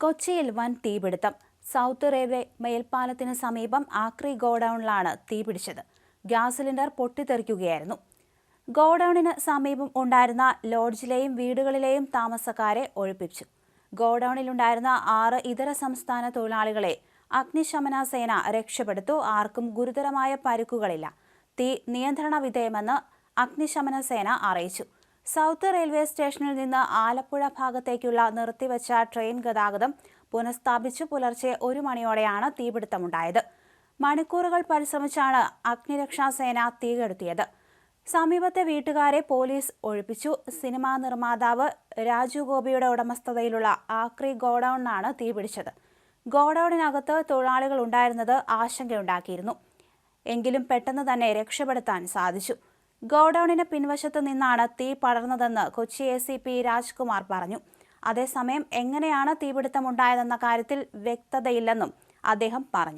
കൊച്ചിയിൽ വൻ തീപിടുത്തം. സൗത്ത് റെയിൽവേ മേൽപ്പാലത്തിന് സമീപം ആക്രി ഗോഡൌണിലാണ് തീപിടിച്ചത്. Gas cylinder പൊട്ടിത്തെറിക്കുകയായിരുന്നു. ഗോഡൌണിന് സമീപം ഉണ്ടായിരുന്ന ലോഡ്ജിലെയും വീടുകളിലെയും താമസക്കാരെ ഒഴിപ്പിച്ചു. ഗോഡൌണിലുണ്ടായിരുന്ന ആറ് ഇതര സംസ്ഥാന തൊഴിലാളികളെ അഗ്നിശമന സേന രക്ഷപ്പെടുത്തു. ആർക്കും ഗുരുതരമായ പരുക്കുകളില്ല. തീ നിയന്ത്രണ വിധേയമെന്ന് അഗ്നിശമന സേന അറിയിച്ചു. സൗത്ത് റെയിൽവേ സ്റ്റേഷനിൽ നിന്ന് ആലപ്പുഴ ഭാഗത്തേക്കുള്ള നിർത്തിവച്ച ട്രെയിൻ ഗതാഗതം പുനഃസ്ഥാപിച്ചു പുലർച്ചെ ഒരു മണിയോടെയാണ് തീപിടുത്തമുണ്ടായത്. മണിക്കൂറുകൾ പരിശ്രമിച്ചാണ് അഗ്നിരക്ഷാസേന തീകെടുത്തിയത്. സമീപത്തെ വീട്ടുകാരെ പോലീസ് ഒഴിപ്പിച്ചു. സിനിമാ നിർമ്മാതാവ് രാജു ഗോപിയുടെ ഉടമസ്ഥതയിലുള്ള ആക്രി ഗോഡൌണിനാണ് തീപിടിച്ചത്. ഗോഡൌണിനകത്ത് തൊഴിലാളികൾ ഉണ്ടായിരുന്നത് ആശങ്കയുണ്ടാക്കിയിരുന്നു. എങ്കിലും പെട്ടെന്ന് തന്നെ രക്ഷപ്പെടുത്താൻ സാധിച്ചു. ഗോഡൌണിന് പിൻവശത്ത് നിന്നാണ് തീ പടർന്നതെന്ന് Kochi A C P Rajkumar പറഞ്ഞു. അതേസമയം എങ്ങനെയാണ് തീപിടുത്തമുണ്ടായതെന്ന കാര്യത്തിൽ വ്യക്തതയില്ലെന്നും അദ്ദേഹം പറഞ്ഞു.